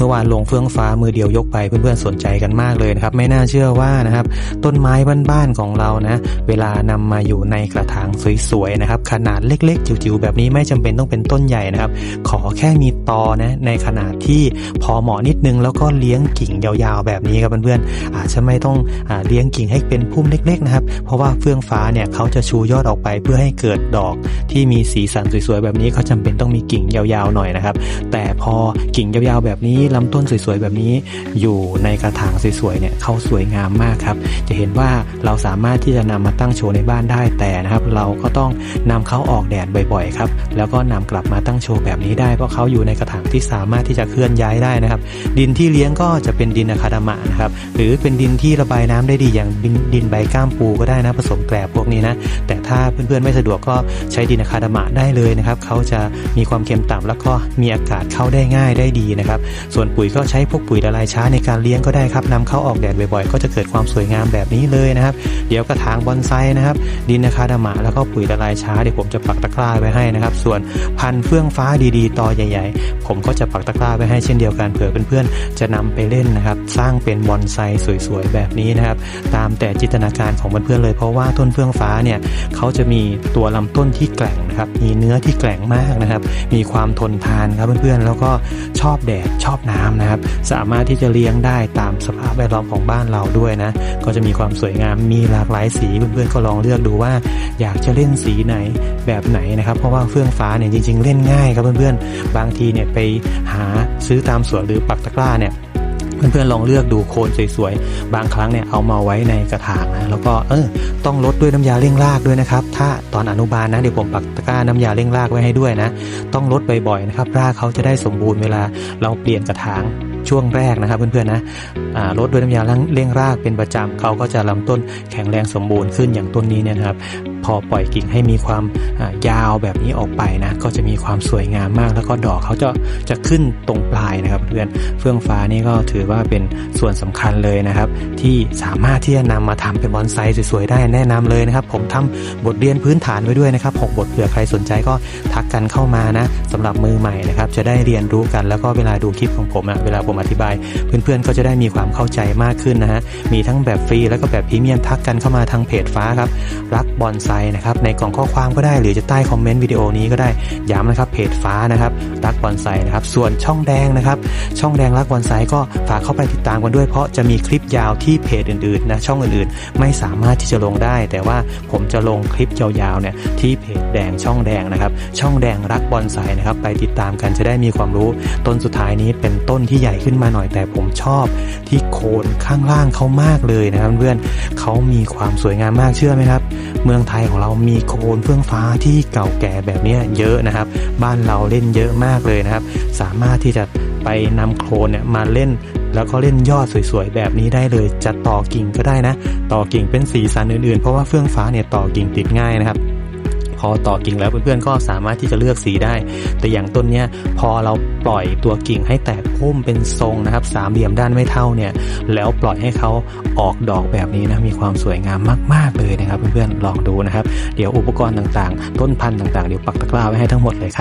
มื่อวานลงเฟื่องฟ้ามือเดียวยกไปเพื่อนๆสนใจกันมากเลยนะครับ ไม่น่าเชื่อว่านะครับ ต้นไม้บ้านๆของเรานะ เวลานำมาอยู่ในกระถางสวยๆนะครับ ขนาดเล็กๆ จิ๋วๆแบบนี้ไม่จำเป็นต้องเป็นต้นใหญ่นะครับ ขอแค่มีตอนะในขนาดที่พอเหมาะนิดนึง แล้วก็เลี้ยงกิ่งยาวๆ แบบนี้ครับเพื่อนๆอาจจะไม่ต้องอเลี้ยงกิ่งให้เป็นพุ่มเล็ก ๆ นะครับ เพราะว่าเฟื่องฟ้าเนี่ยเขาจะชูยอดออกไปเพื่อให้เกิดดอกที่มีสีสันสวยๆแบบนี้เขาจำเป็นต้องมีกิ่งยาวๆหน่อยนะครับ แต่พอกิ่งยาวๆแบบนี้ลำต้นสวยๆแบบนี้ อยู่ในกระถางสวยๆเนี่ยเขาสวยงามมากครับ จะเห็นว่าเราสามารถที่จะนำมาตั้งโชว์ในบ้านได้แต่นะครับ เราก็ต้องนำเขาออกแดดบ่อยๆครับ แล้วก็นำกลับมาตั้งโชว์แบบนี้ได้ เพราะเขาอยู่ในกระถางที่สามารถที่จะเคลื่อนย้ายได้นะครับ ดินที่เลี้ยงก็จะเป็นดินอะคาดามะนะครับ หรือเป็นดินที่ระบายน้ำได้ดีอย่างดินดินใบก้ามปูก็ได้นะผสมแกลบพวกนี้นะแต่ถ้าเพื่อนๆไม่สะดวกก็ใช้ดินอะคาดามะได้เลยนะครับเขาจะมีความเค็มต่ำแล้วก็มีอากาศเข้าได้ง่ายได้ดีนะครับส่วนวนปุ๋ยก็ใช้พวกปุ๋ยละลายช้าในการเลี้ยงก็ได้ครับนำเข้าออกแดดบ่อยๆ ก็จะเกิดความสวยงามแบบนี้เลยนะครับ เดี๋ยวกระถางบอนไซนะครับ ดินอะคาดามะแล้วก็ปุ๋ยละลายช้าเดี๋ยวผมจะปักตะกร้าไว้ให้นะครับ ส่วนพันธุ์เฟื่องฟ้าดีๆตอใหญ่ ๆ ผมก็จะปักตะกร้าไว้ให้เช่นเดียวกันเผื่อเพื่อนๆจะนำไปเล่นนะครับ สร้างเป็นบอนไซสวยๆแบบนี้นะครับ ตามแต่จินตนาการของเพื่อนๆเลย เพราะว่าต้นเฟื่องฟ้าเนี่ยเขาจะมีตัวลำต้นที่แกร่งนะครับมีเนื้อที่แกร่งมากนะครับ มีความทนทานครับเพื่อนๆแล้วก็ชอบแดดชอบน้ำนะครับ สามารถที่จะเลี้ยงได้ตามสภาพแวดล้อมของบ้านเราด้วยนะ ก็จะมีความสวยงามมีหลากหลายสีเพื่อนๆก็ลองเลือกดูว่า อยากจะเล่นสีไหนแบบไหนนะครับ เพราะว่าเฟื่องฟ้าเนี่ยจริง ๆ เล่นง่ายครับเพื่อนๆบางทีเนี่ยไปหาซื้อตามสวนหรือปักตะกร้าเนี่ย เพื่อนๆลองเลือกดูโคนสวยๆ บางครั้งเนี่ยเอามาไว้ในกระถางนะแล้วก็เออต้องลดด้วยน้ำยาเร่งรากด้วยนะครับ ถ้าตอนอนุบาลนะเดี๋ยวผมปักตะกร้าน้ำยาเร่งรากไว้ให้ด้วยนะ ต้องลดบ่อยๆนะครับรากเขาจะได้สมบูรณ์เวลาเราเปลี่ยนกระถางช่วงแรกนะครับเพื่อนๆนะลดด้วยน้ำยาเร่งรากเป็นประจำเขาก็จะลำต้นแข็งแรงสมบูรณ์ขึ้นอย่างต้นนี้เนี่ยนะครับ พอปล่อยกิ่งให้มีความยาวแบบนี้ออกไปนะก็จะมีความสวยงามมาก แล้วก็ดอกเขาจะจะขึ้นตรงปลายนะครับเพื่อนเฟื่องฟ้านี่ก็ถือว่าเป็นส่วนสำคัญเลยนะครับ ที่สามารถที่จะนำมาทำเป็นบอนไซสวยๆได้แนะนำเลยนะครับ ผมทำบทเรียนพื้นฐานไว้ด้วยนะครับหกบทเผื่อใครสนใจก็ทักกันเข้ามานะสำหรับมือใหม่นะครับ จะได้เรียนรู้กันแล้วก็เวลาดูคลิปของผมอะเวลาผมอธิบาย เพื่อนๆก็จะได้มีความเข้าใจมากขึ้นนะฮะมีทั้งแบบฟรีแล้วก็แบบพรีเมียมทักกันเข้ามาทางเพจฟ้าครับรักบอนไซนะครับในกล่องข้อความก็ได้หรือจะใต้คอมเมนต์วิดีโอนี้ก็ได้ย้ำนะครับเพจฟ้านะครับ รักบอนไซนะครับ ส่วนช่องแดงนะครับ ช่องแดงรักบอนไซก็ฝากเข้าไปติดตามกันด้วย เพราะจะมีคลิปยาวที่เพจอื่นๆนะช่องอื่นๆ ไม่สามารถที่จะลงได้ แต่ว่าผมจะลงคลิปยาวๆเนี่ยที่เพจแดงช่องแดงนะครับ ช่องแดงรักบอนไซนะครับ ไปติดตามกันจะได้มีความรู้ ต้นสุดท้ายนี้เป็นต้นที่ใหญ่ขึ้นมาหน่อยแต่ผมชอบที่โคนข้างล่างเขามากเลยนะครับเพื่อนเขามีความสวยงามมากเชื่อไหมครับ เมืองไทยของเรามีโคนเฟื่องฟ้าที่เก่าแก่แบบนี้เยอะนะครับ บ้านเราเล่นเยอะมากเลยนะครับ สามารถที่จะไปนำโคลนเนี่ยมาเล่น แล้วก็เล่นยอดสวยๆแบบนี้ได้เลย จะต่อกิ่งก็ได้นะ ต่อกิ่งเป็นสีสันอื่นๆ เพราะว่าเฟื่องฟ้าเนี่ยต่อกิ่งติดง่ายนะครับพอต่อกิ่งแล้วเพื่อนๆก็สามารถที่จะเลือกสีได้ แต่อย่างต้นเนี้ยพอเราปล่อยตัวกิ่งให้แตกพุ่มเป็นทรงนะครับ สามเหลี่ยมด้านไม่เท่าเนี่ยแล้วปล่อยให้เขาออกดอกแบบนี้นะมีความสวยงามมากๆเลยนะครับ เพื่อนๆลองดูนะครับ เดี๋ยวอุปกรณ์ต่างๆ ต้นพันธุ์ต่างๆเดี๋ยวปักตะกร้าไว้ให้ทั้งหมดเลยครับ